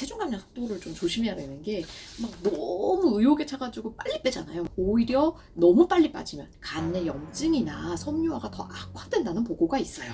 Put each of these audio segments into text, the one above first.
체중 감량 속도를 좀 조심해야 되는 게 막 너무 의욕에 차가지고 빨리 빼잖아요. 오히려 너무 빨리 빠지면 간내 염증이나 섬유화가 더 악화된다는 보고가 있어요.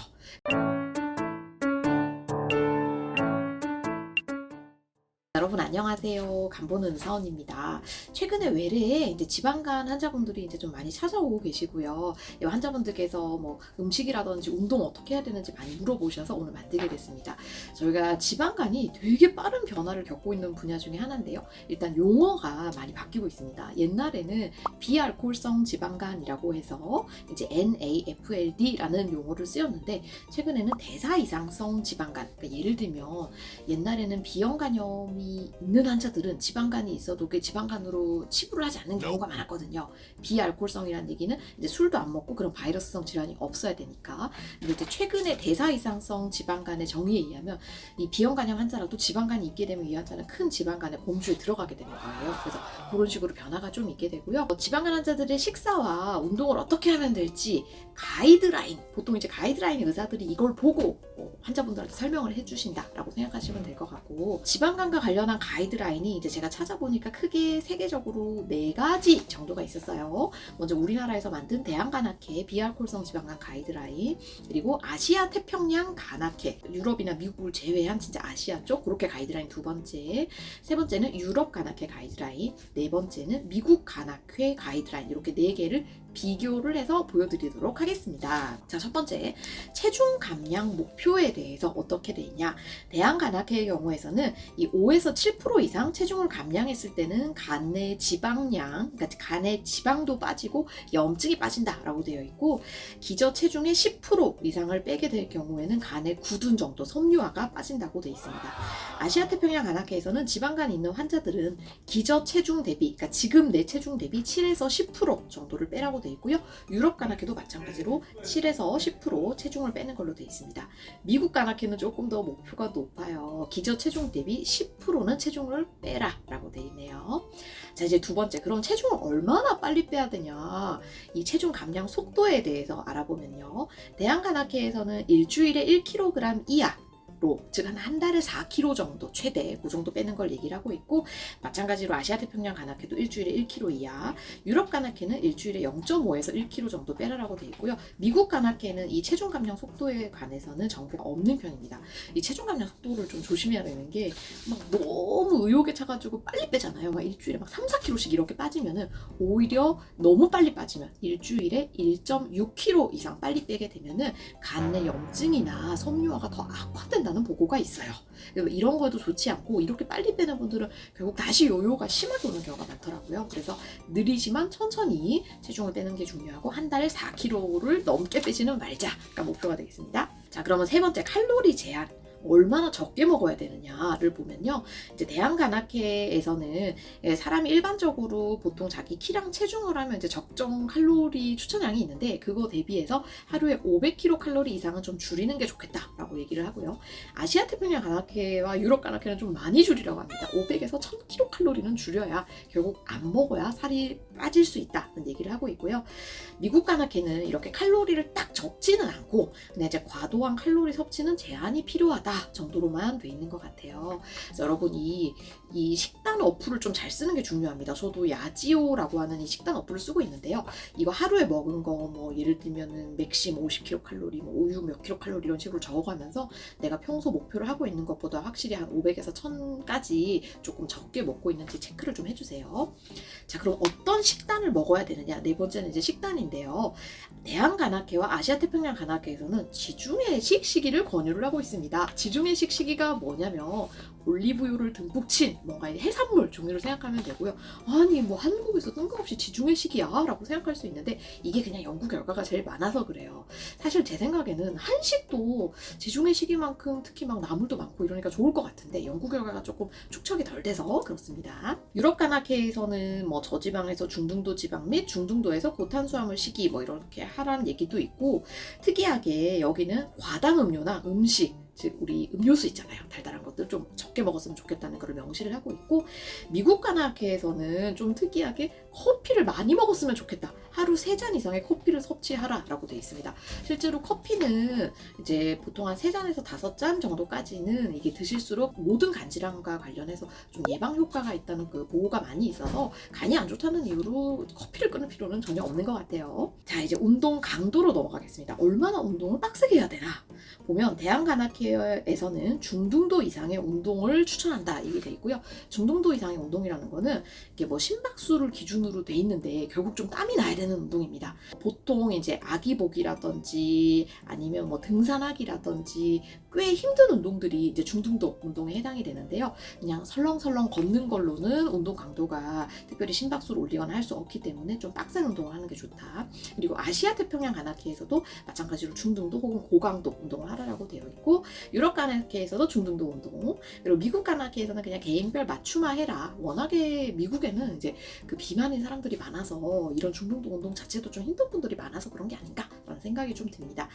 안녕하세요. 간보는 의사원입니다. 최근에 외래에 이제 지방간 환자분들이 이제 좀 많이 찾아오고 계시고요. 이 환자분들께서 뭐 음식이라든지 운동 어떻게 해야 되는지 많이 물어보셔서 오늘 만들게 됐습니다. 저희가 지방간이 되게 빠른 변화를 겪고 있는 분야 중에 하나인데요. 일단 용어가 많이 바뀌고 있습니다. 옛날에는 비알코올성 지방간이라고 해서 이제 NAFLD라는 용어를 쓰였는데 최근에는 대사 이상성 지방간. 그러니까 예를 들면 옛날에는 비형 간염이 있는 환자들은 지방간이 있어도 그 지방간으로 치부를 하지 않는 경우가 많았거든요. 비알코올성이라는 얘기는 이제 술도 안 먹고 그런 바이러스성 질환이 없어야 되니까. 근데 이제 최근에 대사 이상성 지방간의 정의에 의하면 이 비형 간염 환자라도 지방간이 있게 되면 이 환자는 큰 지방간의 범주에 들어가게 되는 거예요. 그래서 그런 식으로 변화가 좀 있게 되고요. 어, 지방간 환자들의 식사와 운동을 어떻게 하면 될지 가이드라인, 보통 이제 가이드라인 의사들이 이걸 보고 어, 환자분들한테 설명을 해주신다라고 생각하시면 될 것 같고 지방간과 관련한 가이드라인이 이제 제가 찾아보니까 크게 세계적으로 네 가지 정도가 있었어요. 먼저 우리나라에서 만든 대한간학회 비알코올성 지방간 가이드라인 그리고 아시아 태평양 간학회 유럽이나 미국을 제외한 진짜 아시아 쪽 그렇게 가이드라인 두 번째 세 번째는 유럽 간학회 가이드라인 네 번째는 미국 간학회 가이드라인 이렇게 네 개를 비교를 해서 보여드리도록 하겠습니다. 자, 첫 번째, 체중 감량 목표에 대해서 어떻게 돼 있냐. 대한간학회의 경우에서는 이 5에서 7% 이상 체중을 감량했을 때는 간내 지방량, 그러니까 간의 지방도 빠지고 염증이 빠진다라고 되어 있고, 기저 체중의 10% 이상을 빼게 될 경우에는 간의 굳은 정도, 섬유화가 빠진다고 되어 있습니다. 아시아 태평양 간학회에서는 지방간이 있는 환자들은 기저 체중 대비, 그러니까 지금 내 체중 대비 7에서 10% 정도를 빼라고 되어 있고요. 유럽 간학회도 마찬가지로 7에서 10% 체중을 빼는 걸로 되어 있습니다. 미국 간학회는 조금 더 목표가 높아요. 기저 체중 대비 10%는 체중을 빼라 라고 되어 있네요. 자 이제 두 번째, 그럼 체중을 얼마나 빨리 빼야 되냐? 이 체중 감량 속도에 대해서 알아보면요. 대한간학회에서는 일주일에 1kg 이하 로, 즉 한 한 달에 4kg 정도 최대 그 정도 빼는 걸 얘기를 하고 있고 마찬가지로 아시아 태평양 간학회도 일주일에 1kg 이하, 유럽 간학회는 일주일에 0.5에서 1kg 정도 빼라라고 돼 있고요. 미국 간학회는 이 체중 감량 속도에 관해서는 정보가 없는 편입니다. 이 체중 감량 속도를 좀 조심해야 되는 게 막 너무 의욕에 차가지고 빨리 빼잖아요. 막 일주일에 막 3, 4kg씩 이렇게 빠지면은 오히려 너무 빨리 빠지면 일주일에 1.6kg 이상 빨리 빼게 되면은 간내 염증이나 섬유화가 더 악화된다 는 보고가 있어요. 이런 거도 좋지 않고 이렇게 빨리 빼는 분들은 결국 다시 요요가 심하게 오는 경우가 많더라고요. 그래서 느리지만 천천히 체중을 빼는 게 중요하고 한 달에 4kg를 넘게 빼지는 말자가 목표가 되겠습니다. 자, 그러면 세 번째 칼로리 제한. 얼마나 적게 먹어야 되느냐를 보면요. 이제 대한간학회에서는 예, 사람이 일반적으로 보통 자기 키랑 체중을 하면 이제 적정 칼로리 추천량이 있는데 그거 대비해서 하루에 500kcal 이상은 좀 줄이는 게 좋겠다라고 얘기를 하고요. 아시아 태평양 간학회와 유럽 간학회는 좀 많이 줄이라고 합니다. 500에서 1000kcal는 줄여야 결국 안 먹어야 살이 빠질 수 있다는 얘기를 하고 있고요. 미국 간학회는 이렇게 칼로리를 딱 적지는 않고 근데 이제 과도한 칼로리 섭취는 제한이 필요하다 정도로만 돼 있는 것 같아요. 여러분이 이 식단 어플을 좀 잘 쓰는 게 중요합니다. 저도 야지오라고 하는 이 식단 어플을 쓰고 있는데요. 이거 하루에 먹은 거 뭐 예를 들면은 맥심 50kcal, 뭐 우유 몇 kcal 이런 식으로 적어가면서 내가 평소 목표를 하고 있는 것보다 확실히 한 500에서 1000까지 조금 적게 먹고 있는지 체크를 좀 해주세요. 자, 그럼 어떤 식단을 먹어야 되느냐? 네 번째는 이제 식단인데요. 대한간학회와 아시아태평양 간학회에서는 지중해식 시기를 권유를 하고 있습니다. 지중해식 시기가 뭐냐면 올리브유를 듬뿍 친 뭔가 해산물 종류를 생각하면 되고요. 아니 뭐 한국에서 뜬금없이 지중해식이야 라고 생각할 수 있는데 이게 그냥 연구 결과가 제일 많아서 그래요. 사실 제 생각에는 한식도 지중해식이만큼 특히 막 나물도 많고 이러니까 좋을 것 같은데 연구 결과가 조금 축척이 덜 돼서 그렇습니다. 유럽 간학회에서는 뭐 저지방에서 중등도 지방 및 중등도에서 고탄수화물 식이 뭐 이렇게 하라는 얘기도 있고 특이하게 여기는 과당 음료나 음식 즉 우리 음료수 있잖아요. 달달한 것들 좀 적게 먹었으면 좋겠다는 걸 명시를 하고 있고 미국 간학회에서는 좀 특이하게 커피를 많이 먹었으면 좋겠다. 하루 세 잔 이상의 커피를 섭취하라라고 되어 있습니다. 실제로 커피는 이제 보통 한 세 잔에서 다섯 잔 정도까지는 이게 드실수록 모든 간질환과 관련해서 좀 예방 효과가 있다는 그 보고가 많이 있어서 간이 안 좋다는 이유로 커피를 끊을 필요는 전혀 없는 것 같아요. 자 이제 운동 강도로 넘어가겠습니다. 얼마나 운동을 빡세게 해야 되나 보면 대한간악회에서는 중등도 이상의 운동을 추천한다 이게 돼 있고요. 중등도 이상의 운동이라는 거는 이게 뭐 심박수를 기준으로 돼 있는데 결국 좀 땀이 나야 되는 운동입니다. 보통 이제 아기복이라든지 아니면 뭐 등산하기라든지 꽤 힘든 운동들이 이제 중등도 운동에 해당이 되는데요. 그냥 설렁설렁 걷는 걸로는 운동 강도가 특별히 심박수를 올리거나 할 수 없기 때문에 좀 빡센 운동을 하는 게 좋다. 그리고 아시아 태평양 간악회에서도 마찬가지로 중등도 혹은 고강도 운동을 하라고 되어 있고 유럽 간악회에서도 중등도 운동 그리고 미국 간악회에서는 그냥 개인별 맞춤화 해라. 워낙에 미국에는 이제 그 비만인 사람들이 많아서 이런 중등도 운동 자체도 좀 힘든 분들이 많아서 그런 게 아닌가라는 생각이 좀 듭니다.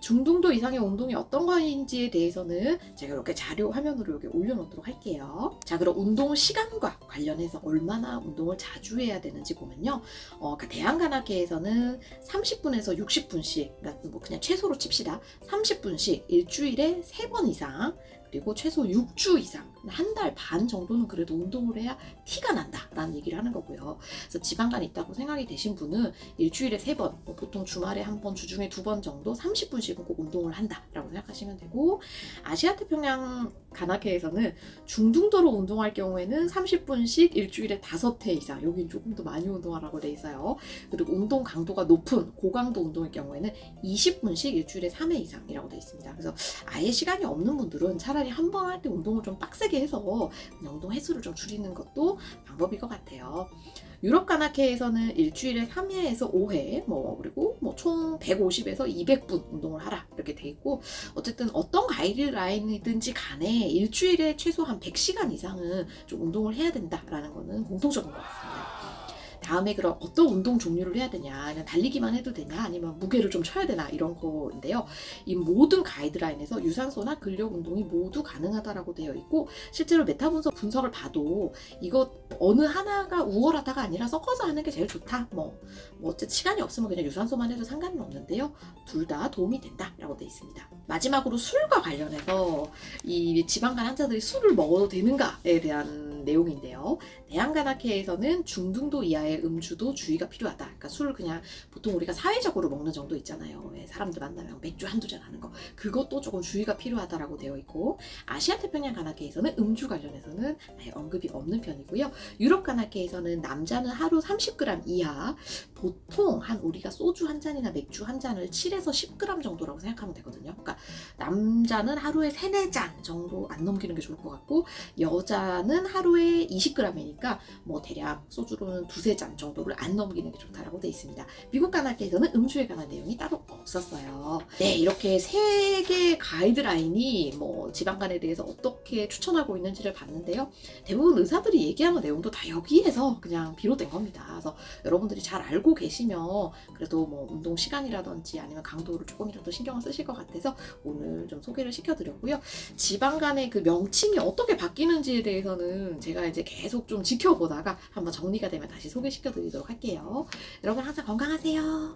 중등도 이상의 운동이 어떤 거인지에 대해서는 제가 이렇게 자료 화면으로 여기 올려놓도록 할게요. 자, 그럼 운동 시간과 관련해서 얼마나 운동을 자주 해야 되는지 보면요. 어, 그 대한간악회에서는 30분에서 60분씩, 그러니까 뭐 그냥 최소로 칩시다. 30분씩 일주일에 3번 이상, 그리고 최소 6주 이상, 한 달 반 정도는 그래도 운동을 해야 티가 난다라는 얘기를 하는 거고요. 그래서 지방간이 있다고 생각이 되신 분은 일주일에 세 번, 뭐 보통 주말에 한 번, 주중에 두 번 정도 30분씩은 꼭 운동을 한다라고 생각하시면 되고 아시아 태평양 간악회에서는 중등도로 운동할 경우에는 30분씩 일주일에 다섯 회 이상, 여긴 조금 더 많이 운동하라고 돼 있어요. 그리고 운동 강도가 높은 고강도 운동의 경우에는 20분씩 일주일에 3회 이상이라고 돼 있습니다. 그래서 아예 시간이 없는 분들은 차라리 한 번 할 때 운동을 좀 빡세게 해서 운동 횟수를 좀 줄이는 것도 방법일 것 같아요. 유럽 간악회에서는 일주일에 3회 에서 5회, 뭐 그리고 뭐 총 150에서 200분 운동을 하라 이렇게 돼 있고 어쨌든 어떤 가이드라인이든지 간에 일주일에 최소 한 100시간 이상은 좀 운동을 해야 된다라는 거는 공통적인 것 같습니다. 다음에 그럼 어떤 운동 종류를 해야 되냐, 그냥 달리기만 해도 되냐, 아니면 무게를 좀 쳐야 되나 이런 거인데요. 이 모든 가이드라인에서 유산소나 근력 운동이 모두 가능하다라고 되어 있고 실제로 메타 분석 분석을 봐도 이거 어느 하나가 우월하다가 아니라 섞어서 하는 게 제일 좋다. 뭐, 뭐 어쨌든 시간이 없으면 그냥 유산소만 해도 상관은 없는데요. 둘 다 도움이 된다라고 되어 있습니다. 마지막으로 술과 관련해서 이 지방간 환자들이 술을 먹어도 되는가에 대한 내용인데요. 대한간악회에서는 중등도 이하의 음주도 주의가 필요하다. 그러니까 술을 그냥 보통 우리가 사회적으로 먹는 정도 있잖아요. 왜 사람들 만나면 맥주 한두 잔 하는 거. 그것도 조금 주의가 필요하다라고 되어 있고 아시아 태평양 간악회에서는 음주 관련해서는 언급이 없는 편이고요. 유럽 간악회에서는 남자는 하루 30g 이하, 보통 한 우리가 소주 한 잔이나 맥주 한 잔을 7에서 10g 정도라고 생각하면 되거든요. 그러니까 남자는 하루에 3, 4잔 정도 안 넘기는 게 좋을 것 같고 여자는 하루에 20g이니까 뭐 대략 소주로는 두세 잔 정도를 안 넘기는 게 좋다라고 돼 있습니다. 미국 간악회에서는 음주에 관한 내용이 따로 없었어요. 네, 이렇게 세 개의 가이드라인이 뭐 지방간에 대해서 어떻게 추천하고 있는지를 봤는데요. 대부분 의사들이 얘기하는 내용도 다 여기에서 그냥 비롯된 겁니다. 그래서 여러분들이 잘 알고 계시면 그래도 뭐 운동 시간이라든지 아니면 강도를 조금이라도 신경을 쓰실 것 같아서 오늘 좀 소개를 시켜드렸고요. 지방 간의 그 명칭이 어떻게 바뀌는지에 대해서는 제가 이제 계속 좀 지켜보다가 한번 정리가 되면 다시 소개시켜드리도록 할게요. 여러분 항상 건강하세요.